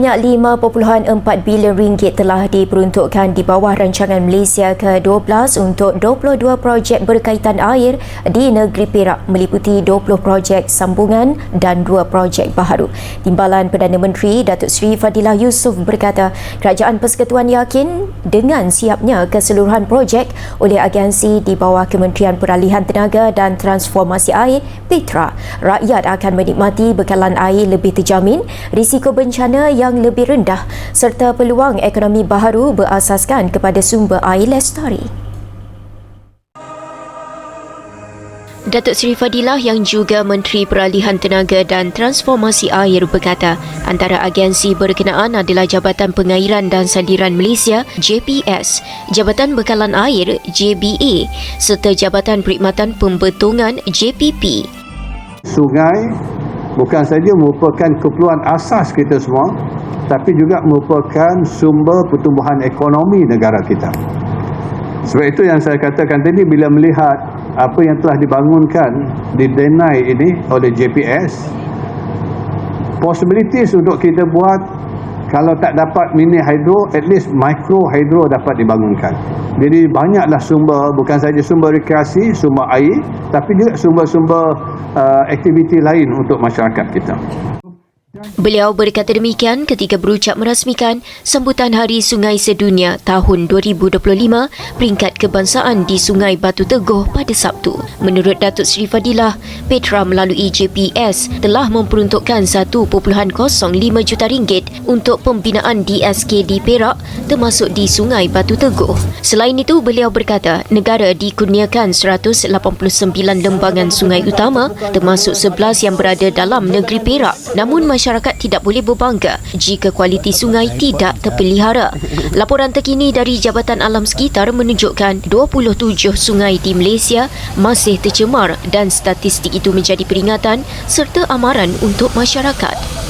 Sebanyak 5.4 bilion ringgit telah diperuntukkan di bawah rancangan Malaysia ke-12 untuk 22 projek berkaitan air di negeri Perak meliputi 20 projek sambungan dan 2 projek baharu. Timbalan Perdana Menteri Datuk Seri Fadilah Yusof berkata, Kerajaan Persekutuan yakin dengan siapnya keseluruhan projek oleh agensi di bawah Kementerian Peralihan Tenaga dan Transformasi Air Petra, rakyat akan menikmati bekalan air lebih terjamin, risiko bencana yang lebih rendah serta peluang ekonomi baharu berasaskan kepada sumber air lestari. Datuk Seri Fadilah yang juga Menteri Peralihan Tenaga dan Transformasi Air berkata, antara agensi berkenaan adalah Jabatan Pengairan dan Saliran Malaysia JPS, Jabatan Bekalan Air JBA serta Jabatan Perkhidmatan Pembetongan JPP. Sungai bukan saja merupakan keperluan asas kita semua tapi juga merupakan sumber pertumbuhan ekonomi negara kita. Sebab itu yang saya katakan tadi bila melihat apa yang telah dibangunkan di Denai ini oleh JPS possibilities untuk kita buat kalau tak dapat mini hydro at least micro hydro dapat dibangunkan. Jadi banyaklah sumber bukan saja sumber rekreasi sumber air tapi juga sumber-sumber uh, aktiviti lain untuk masyarakat kita Beliau berkata demikian ketika berucap merasmikan sambutan Hari Sungai Sedunia tahun 2025 peringkat kebangsaan di Sungai Batu Teguh pada Sabtu. Menurut Datuk Seri Fadilah, Petra melalui JPS telah memperuntukkan 1.05 juta ringgit untuk pembinaan DSK di Perak termasuk di Sungai Batu Teguh. Selain itu, beliau berkata negara dikurniakan 189 lembangan sungai utama termasuk 11 yang berada dalam negeri Perak. Namun masyarakat masyarakat tidak boleh berbangga jika kualiti sungai tidak terpelihara. Laporan terkini dari Jabatan Alam Sekitar menunjukkan 27 sungai di Malaysia masih tercemar dan statistik itu menjadi peringatan serta amaran untuk masyarakat.